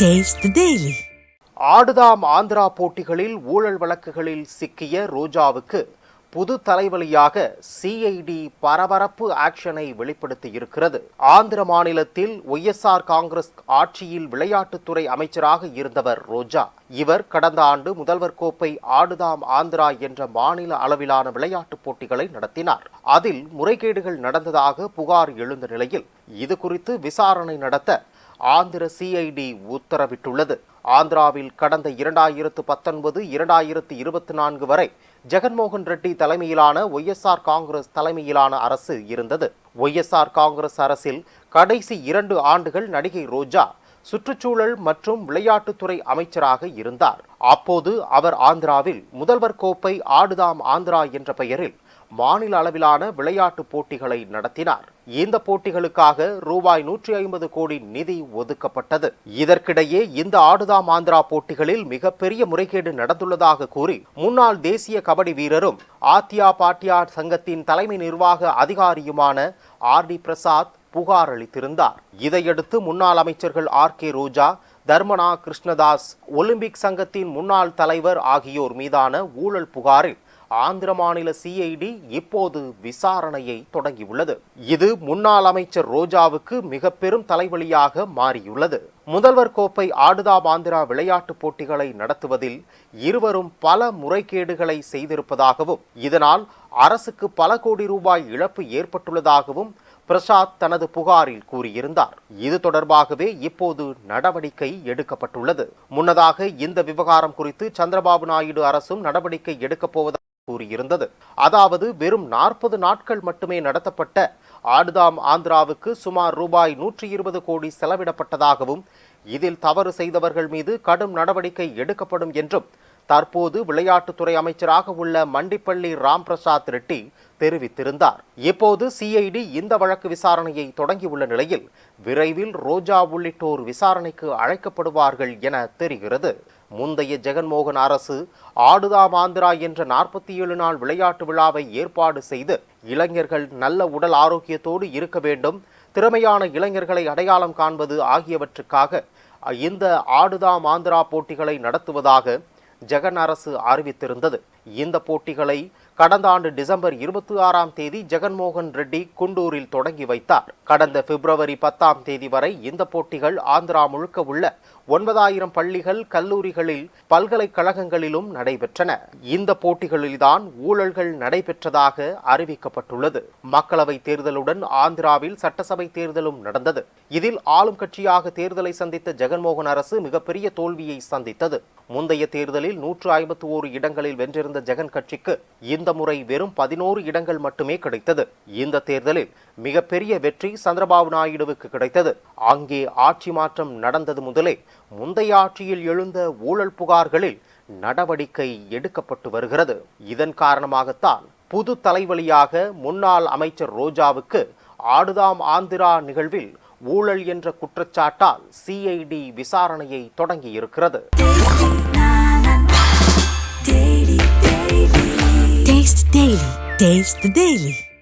Taste daily ஆடுதாம் Andhra போட்டிகளில் ஊழல் வழக்குகளில் சிக்கிய ரோஜாவுக்கு புது தலைவலியாக சிஐடி பரபரப்பு ஆக்ஷனை வெளிப்படுத்தி இருக்கிறது ஆந்திர மாநிலத்தில் ஒய்எஸ்ஆர் காங்கிரஸ் ஆட்சியில் விளையாட்டுத்துறை அமைச்சராக இருந்தவர் ரோஜா. இவர் கடந்த ஆண்டு முதல்வர் கோப்பை ஆடுதாம் ஆந்திரா என்ற மாநில அளவிலான விளையாட்டுப் போட்டிகளை நடத்தினார். அதில் முறைகேடுகள் நடந்ததாக புகார் எழுந்த நிலையில் இது குறித்து விசாரணை நடத்த ஆந்திர சிஐடி உத்தரவிட்டுள்ளது. ஆந்திராவில் கடந்த இரண்டாயிரத்து பத்தொன்பது இரண்டாயிரத்து இருபத்தி நான்கு வரை ஜெகன்மோகன் ரெட்டி தலைமையிலான ஒய்எஸ்ஆர் காங்கிரஸ் தலைமையிலான அரசு இருந்தது. ஒய்எஸ்ஆர் காங்கிரஸ் அரசில் கடைசி இரண்டு ஆண்டுகள் நடிகை ரோஜா சுற்றுச்சூழல் மற்றும் விளையாட்டுத்துறை அமைச்சராக இருந்தார். அப்போது அவர் ஆந்திராவில் முதல்வர் கோப்பை ஆடுதாம் ஆந்திரா என்ற பெயரில் மாநில அளவிலான விளையாட்டுப் போட்டிகளை நடத்தினார். இந்த போட்டிகளுக்காக ரூபாய் நூற்றி ஐம்பது கோடி நிதி ஒதுக்கப்பட்டது. இதற்கிடையே இந்த ஆடுதாம் ஆந்திரா போட்டிகளில் மிகப்பெரிய முறைகேடு நடந்துள்ளதாக கூறி முன்னாள் தேசிய கபடி வீரரும் ஆத்தியா பாட்டியா சங்கத்தின் தலைமை நிர்வாக அதிகாரியுமான ஆர் டி பிரசாத் புகார் அளித்திருந்தார். இதையடுத்து முன்னாள் அமைச்சர்கள் R K Roja Dharmana Krishnadas Olympic சங்கத்தின் முன்னாள் தலைவர் ஆகியோர் மீதான ஊழல் புகாரில் ஆந்திர மாநில சிஐடி இப்போது விசாரணையை தொடங்கியுள்ளது. இது முன்னாள் அமைச்சர் ரோஜாவுக்கு மிக பெரும் தலைவலியாக மாறியுள்ளது. முதல்வர் கோப்பை ஆடுதா ஆந்திரா விளையாட்டுப் போட்டிகளை நடத்துவதில் இருவரும் பல முறைகேடுகளை செய்திருப்பதாகவும் இதனால் அரசுக்கு பல கோடி ரூபாய் இழப்பு ஏற்பட்டுள்ளதாகவும் பிரசாத் தனது புகாரில் கூறியிருந்தார். இது தொடர்பாகவே இப்போது நடவடிக்கை எடுக்கப்பட்டுள்ளது. முன்னதாக இந்த விவகாரம் குறித்து சந்திரபாபு நாயுடு அரசும் நடவடிக்கை எடுக்கப் போவதாக கூறியிருந்தது. அதாவது வெறும் நாற்பது நாட்கள் மட்டுமே நடத்தப்பட்ட ஆடுதாம் ஆந்திராவுக்கு சுமார் ரூபாய் நூற்றி இருபது கோடி செலவிடப்பட்டதாகவும் இதில் தவறு செய்தவர்கள் மீது கடும் நடவடிக்கை எடுக்கப்படும் என்றும் தற்போது விளையாட்டுத்துறை அமைச்சராக உள்ள மண்டிப்பள்ளி ராம் பிரசாத் ரெட்டி தெரிவித்திருந்தார். இப்போது சிஐடி இந்த வழக்கு விசாரணையை தொடங்கியுள்ள நிலையில் விரைவில் ரோஜா உள்ளிட்டோர் விசாரணைக்கு அழைக்கப்படுவார்கள் என தெரிகிறது. முந்தைய ஜெகன்மோகன் அரசு ஆடுதாம் ஆந்திரா என்ற நாற்பத்தி ஏழு நாள் விளையாட்டு விழாவை ஏற்பாடு செய்து இளைஞர்கள் நல்ல உடல் ஆரோக்கியத்தோடு இருக்க வேண்டும் திறமையான இளைஞர்களை அடையாளம் காண்பது ஆகியவற்றுக்காக இந்த ஆடுதாம் ஆந்திரா போட்டிகளை நடத்துவதாக ஜெகன் அரசு அறிவித்திருந்தது. இந்த போட்டிகளை கடந்த ஆண்டு டிசம்பர் இருபத்தி ஆறாம் தேதி ஜெகன்மோகன் ரெட்டி குண்டூரில் தொடங்கி வைத்தார். கடந்த பிப்ரவரி பத்தாம் தேதி வரை இந்த போட்டிகள் ஆந்திரா முழுக்க உள்ள ஒன்பதாயிரம் பள்ளிகள் கல்லூரிகளில் பல்கலைக்கழகங்களிலும் நடைபெற்றன. இந்த போட்டிகளில்தான் ஊழல்கள் நடைபெற்றதாக அறிவிக்கப்பட்டுள்ளது. மக்களவை தேர்தலுடன் ஆந்திராவில் சட்டசபை தேர்தலும் நடந்தது. இதில் ஆளும் கட்சியாக தேர்தலை சந்தித்த ஜெகன்மோகன் அரசு மிகப்பெரிய தோல்வியை சந்தித்தது. முந்தைய தேர்தலில் நூற்று ஐம்பத்தி ஓரு இடங்களில் வென்றிருந்த ஜெகன் கட்சிக்கு இந்த முறை வெறும் பதினோரு இடங்கள் மட்டுமே கிடைத்தது. இந்த தேர்தலில் மிகப்பெரிய வெற்றி சந்திரபாபு நாயுடுவுக்கு கிடைத்தது. அங்கே ஆட்சி மாற்றம் நடந்தது முதலே முந்தைய ஆட்சியில் எழுந்த ஊழல் புகார்களில் நடவடிக்கை எடுக்கப்பட்டு வருகிறது. இதன் காரணமாகத்தான் புது தலைவலியாக முன்னாள் அமைச்சர் ரோஜாவுக்கு ஆடுதாம் ஆந்திரா நிகழ்வில் ஊழல் என்ற குற்றச்சாட்டால் சிஐடி விசாரணையை தொடங்கியிருக்கிறது. Taste the Daily.